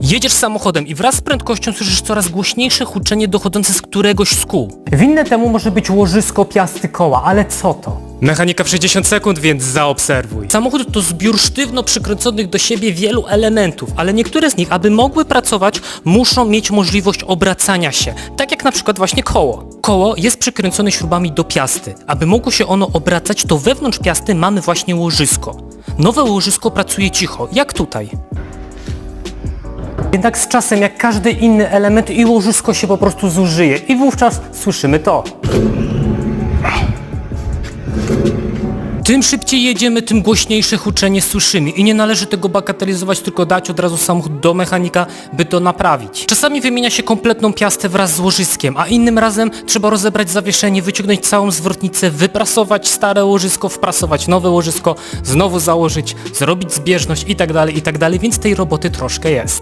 Jedziesz samochodem i wraz z prędkością słyszysz coraz głośniejsze huczenie dochodzące z któregoś z kół. Winne temu może być łożysko piasty koła, ale co to? Mechanika w 60 sekund, więc zaobserwuj. Samochód to zbiór sztywno przykręconych do siebie wielu elementów, ale niektóre z nich, aby mogły pracować, muszą mieć możliwość obracania się, tak jak na przykład właśnie koło. Koło jest przykręcone śrubami do piasty. Aby mogło się ono obracać, to wewnątrz piasty mamy właśnie łożysko. Nowe łożysko pracuje cicho, jak tutaj. Jednak z czasem, jak każdy inny element, i łożysko się po prostu zużyje i wówczas słyszymy to. Tym szybciej jedziemy, tym głośniejsze huczenie słyszymy i nie należy tego bagatelizować, tylko dać od razu samochód do mechanika, by to naprawić. Czasami wymienia się kompletną piastę wraz z łożyskiem, a innym razem trzeba rozebrać zawieszenie, wyciągnąć całą zwrotnicę, wyprasować stare łożysko, wprasować nowe łożysko, znowu założyć, zrobić zbieżność i tak dalej, i tak więc tej roboty troszkę jest.